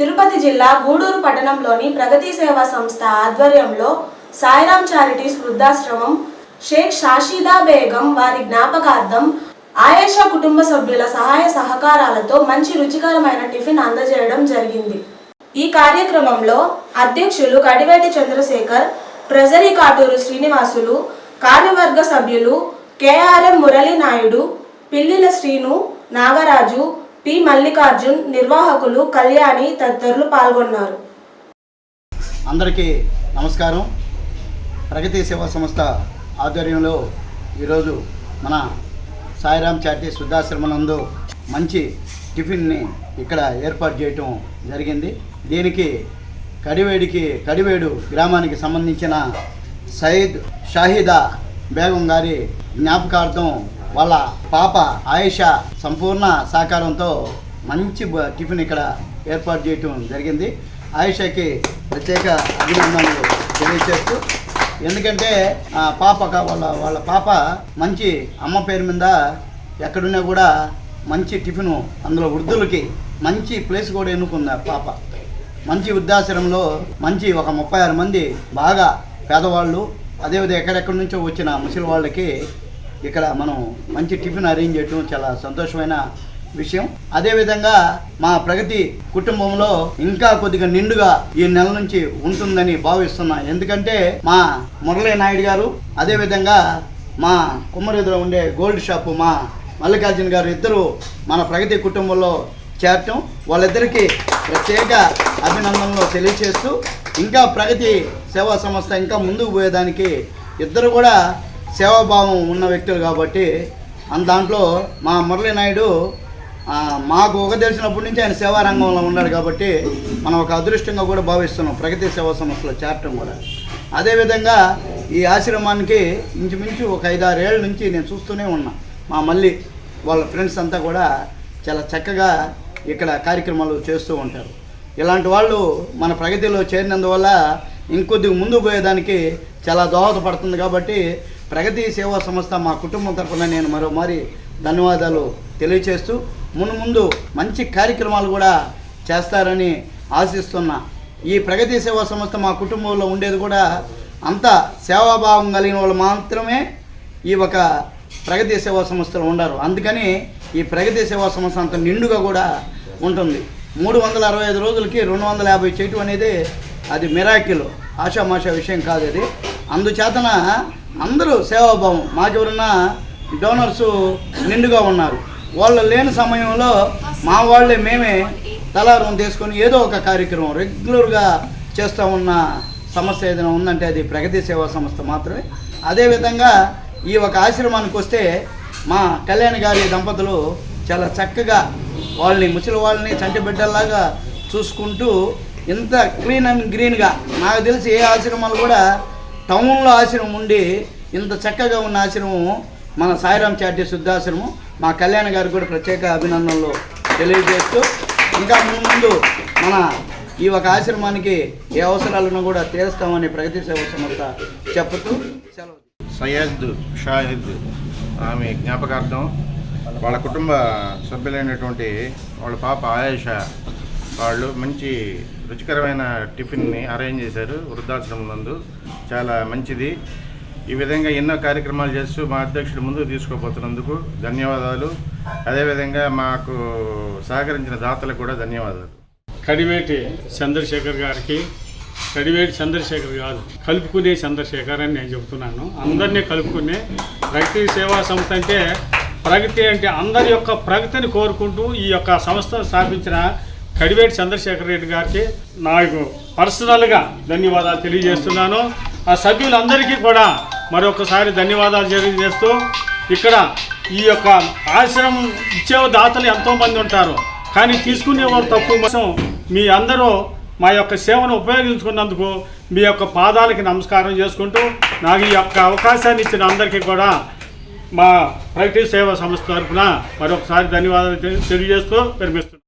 తిరుపతి జిల్లా గూడూరు పట్టణంలోని ప్రగతి సేవా సంస్థ ఆధ్వర్యంలో సాయిరాం చారిటీస్ వృద్ధాశ్రమం షేక్ షాషీదా బేగం వారి జ్ఞాపకార్థం ఆయేషా కుటుంబ సభ్యుల సహాయ సహకారాలతో మంచి రుచికరమైన టిఫిన్ అందజేయడం జరిగింది. ఈ కార్యక్రమంలో అధ్యక్షులు కడివేటి చంద్రశేఖర్ ట్రెజరీ కాటూరు శ్రీనివాసులు కార్యవర్గ సభ్యులు K R M Murali Naidu Pillila Srinu Nagaraju P. Mallikarjun నిర్వాహకులు కళ్యాణి తదితరులు పాల్గొన్నారు. అందరికీ నమస్కారం. ప్రగతి సేవా సంస్థ ఆధ్వర్యంలో ఈరోజు మన సాయిరామ్ చారిటీ వృద్ధాశ్రమనందు మంచి టిఫిన్ని ఇక్కడ ఏర్పాటు చేయటం జరిగింది. దీనికి కడివేడికి కడివేడు గ్రామానికి సంబంధించిన సయీద్ షాహిదా బేగం గారి జ్ఞాపకార్థం వాళ్ళ పాప ఆయిషా సంపూర్ణ సహకారంతో మంచి టిఫిన్ ఇక్కడ ఏర్పాటు చేయటం జరిగింది. ఆయిషాకి ప్రత్యేక అభినందనలు తెలియజేస్తూ ఎందుకంటే ఆ పాప వాళ్ళ వాళ్ళ పాప మంచి అమ్మ పేరు మీద ఎక్కడున్నా కూడా మంచి టిఫిను అందులో వృద్ధులకి మంచి ప్లేస్ కూడా ఎన్నుకుంది ఆ పాప. మంచి వృద్ధాశ్రమంలో మంచి ఒక ముప్పై ఆరు మంది బాగా పేదవాళ్ళు అదేవిధంగా ఎక్కడెక్కడి నుంచో వచ్చిన ముసలి వాళ్ళకి ఇక్కడ మనం మంచి టిఫిన్ అరేంజ్ చేయడం చాలా సంతోషమైన విషయం. అదేవిధంగా మా ప్రగతి కుటుంబంలో ఇంకా కొద్దిగా నిండుగా ఈ నెల నుంచి ఉంటుందని భావిస్తున్నా. ఎందుకంటే మా మురళీ నాయుడు గారు అదేవిధంగా మా కుమ్మరిదిలో ఉండే గోల్డ్ షాపు మా మల్లికార్జున గారు ఇద్దరు మన ప్రగతి కుటుంబంలో చేరటం. వాళ్ళిద్దరికీ ప్రత్యేక అభినందనలు తెలియచేస్తూ ఇంకా ప్రగతి సేవా సంస్థ ఇంకా ముందుకు పోయేదానికి ఇద్దరు కూడా సేవాభావం ఉన్న వ్యక్తులు కాబట్టి అంత దాంట్లో మా మురళీ నాయుడు మాకు ఒక తెలిసినప్పటి నుంచి ఆయన సేవా రంగంలో ఉన్నాడు కాబట్టి మనం ఒక అదృష్టంగా కూడా భావిస్తున్నాం ప్రగతి సేవా సంస్థలో చేరటం కూడా. అదేవిధంగా ఈ ఆశ్రమానికి ఇంచుమించు ఒక ఐదారు ఏళ్ళ నుంచి నేను చూస్తూనే ఉన్నా. మా మళ్ళీ వాళ్ళ ఫ్రెండ్స్ అంతా కూడా చాలా చక్కగా ఇక్కడ కార్యక్రమాలు చేస్తూ ఉంటారు. ఇలాంటి వాళ్ళు మన ప్రగతిలో చేరినందువల్ల ఇంకొద్దిగా ముందు పోయేదానికి చాలా దోహదపడుతుంది కాబట్టి ప్రగతి సేవా సంస్థ మా కుటుంబం తరఫున నేను మరోమారి ధన్యవాదాలు తెలియచేస్తూ మును ముందు మంచి కార్యక్రమాలు కూడా చేస్తారని ఆశిస్తున్నా. ఈ ప్రగతి సేవా సంస్థ మా కుటుంబంలో ఉండేది కూడా అంత సేవాభావం కలిగిన వాళ్ళు మాత్రమే ఈ ఒక ప్రగతి సేవా సంస్థలు ఉండరు. అందుకని ఈ ప్రగతి సేవా సంస్థ అంత నిండుగా కూడా ఉంటుంది. మూడు వందల అరవై ఐదు రోజులకి రెండు వందల యాభై చేయటం అనేది అది మిరాకిల్ ఆషామాషా విషయం కాదు అది. అందుచేతన అందరూ సేవాభావం. మాకెవరన్నా డోనర్స్ నిండుగా ఉన్నారు. వాళ్ళు లేని సమయంలో మా వాళ్ళే మేమే తలారం తీసుకొని ఏదో ఒక కార్యక్రమం రెగ్యులర్గా చేస్తూ ఉన్న సమస్య ఏదైనా ఉందంటే అది ప్రగతి సేవా సంస్థ మాత్రమే. అదేవిధంగా ఈ ఒక ఆశ్రమానికి వస్తే మా కళ్యాణ్ గారి దంపతులు చాలా చక్కగా వాళ్ళని ముసలి వాళ్ళని చంటి బిడ్డల్లాగా చూసుకుంటూ ఇంత క్లీన్ అండ్ గ్రీన్గా నాకు తెలిసి ఏ ఆశ్రమాలు కూడా టౌన్లో ఆశ్రమం ఉండి ఇంత చక్కగా ఉన్న ఆశ్రమం మన సాయిరాం చాటి శుద్ధాశ్రమం మా కళ్యాణ్ గారికి కూడా ప్రత్యేక అభినందనలు తెలియజేస్తూ ఇంకా ముందు ముందు మన ఈ ఒక ఆశ్రమానికి ఏ అవసరాలను కూడా తీరుస్తామని ప్రగతి సేవ సంస్థ చెప్తూ సయ్యద్ షాహిద్ ఆమె జ్ఞాపకార్థం వాళ్ళ కుటుంబ సభ్యులైనటువంటి వాళ్ళ పాప ఆయేష వాళ్ళు మంచి రుచికరమైన టిఫిన్ని అరేంజ్ చేశారు వృద్ధాశ్రమం నందు. చాలా మంచిది. ఈ విధంగా ఎన్నో కార్యక్రమాలు చేస్తూ మా అధ్యక్షుడు ముందుకు తీసుకోబోతున్నందుకు ధన్యవాదాలు. అదేవిధంగా మాకు సహకరించిన దాతలకు కూడా ధన్యవాదాలు. కడివేటి చంద్రశేఖర్ గారికి కడివేటి చంద్రశేఖర్ కాదు కలుపుకునే చంద్రశేఖర్ అని నేను చెబుతున్నాను. అందరినీ కలుపుకునే ప్రగతి సేవా సంస్థ అంటే ప్రగతి అంటే అందరి యొక్క ప్రగతిని కోరుకుంటూ ఈ యొక్క సంస్థను స్థాపించిన కడివేటి చంద్రశేఖర్ రెడ్డి గారికి నాకు పర్సనల్గా ధన్యవాదాలు తెలియజేస్తున్నాను. ఆ సభ్యులందరికీ కూడా మరొకసారి ధన్యవాదాలు తెలియజేస్తూ ఇక్కడ ఈ యొక్క ఆశ్రమం ఇచ్చే దాతలు ఎంతోమంది ఉంటారు. కానీ తీసుకునేవారు తక్కువ కోసం మీ అందరూ మా యొక్క సేవను ఉపయోగించుకున్నందుకు మీ యొక్క పాదాలకి నమస్కారం చేసుకుంటూ నాకు ఈ యొక్క అవకాశాన్ని ఇచ్చిన అందరికీ కూడా మా ప్రగతి సేవా సంస్థ తరఫున మరొకసారి ధన్యవాదాలు తెలియజేస్తూ విరమిస్తున్నాను